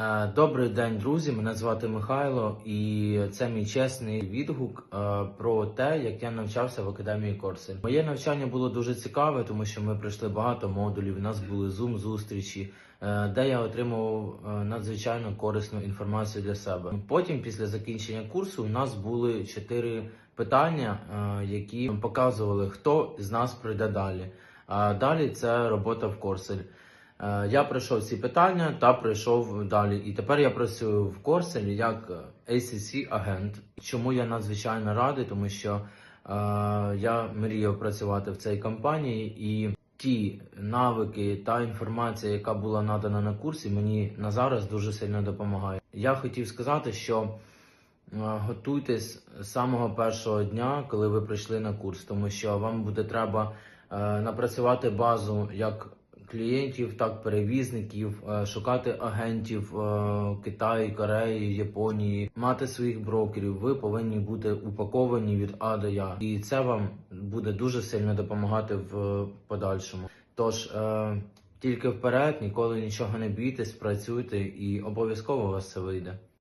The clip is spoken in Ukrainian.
Е, Добрий день, друзі. Мене звати Михайло, і це мій чесний відгук е, про те, як я навчався в академії Корсель. Моє навчання було дуже цікаве, тому що ми пройшли багато модулів. У нас були зум зустрічі, е, де я отримував надзвичайно корисну інформацію для себе. Потім, після закінчення курсу, у нас були чотири питання, які показували, хто з нас пройде далі. А далі це робота в Корсель. Е, Я пройшов ці питання та пройшов далі. І тепер я працюю в Корселі як acc агент Чому я надзвичайно радий, тому що е, я мріяв працювати в цій компанії, і ті навики та інформація, яка була надана на курсі, мені на зараз дуже сильно допомагає. Я хотів сказати, що е, готуйтесь з самого першого дня, коли ви прийшли на курс, тому що вам буде треба е, напрацювати базу як клієнтів, так перевізників, е, шукати агентів е, Китаю, Кореї, Японії, мати своїх брокерів. Ви повинні бути упаковані від А до Я, і це вам буде дуже сильно допомагати в подальшому. Тож е, тільки вперед, ніколи нічого не бійтесь, працюйте і обов'язково у вас це вийде.